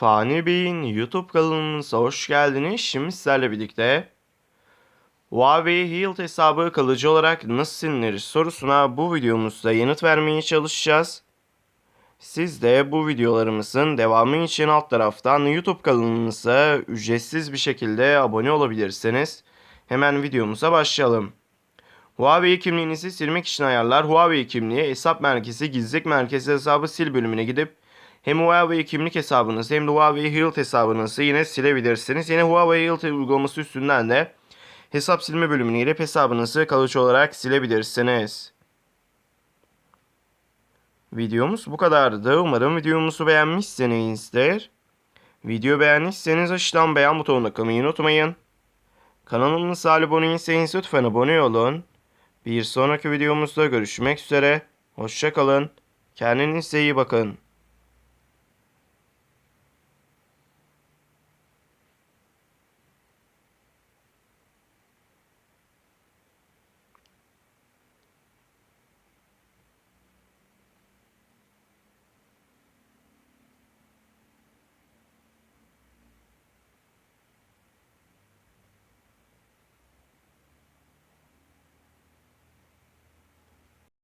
Fani Bey'in YouTube kanalımıza hoş geldiniz. Şimdi sizlerle birlikte Huawei Health hesabı kalıcı olarak nasıl silinir sorusuna bu videomuzda yanıt vermeye çalışacağız. Siz de bu videolarımızın devamı için alt taraftan YouTube kanalımıza ücretsiz bir şekilde abone olabilirsiniz. Hemen videomuza başlayalım. Huawei kimliğinizi silmek için ayarlar. Huawei kimliği hesap merkezi gizlilik merkezi hesabı sil bölümüne gidip hem Huawei kimlik hesabınızı hem de Huawei Health hesabınızı yine silebilirsiniz. Yine Huawei Health uygulaması üstünden de hesap silme bölümüne girip hesabınızı kalıcı olarak silebilirsiniz. Videomuz bu kadardı. Umarım videomuzu beğenmişsinizdir. Video beğendiyseniz aşağıdan beğen butonuna kılmayı unutmayın. Kanalımıza abone değilseniz lütfen abone olun. Bir sonraki videomuzda görüşmek üzere. Hoşçakalın. Kendinize iyi bakın.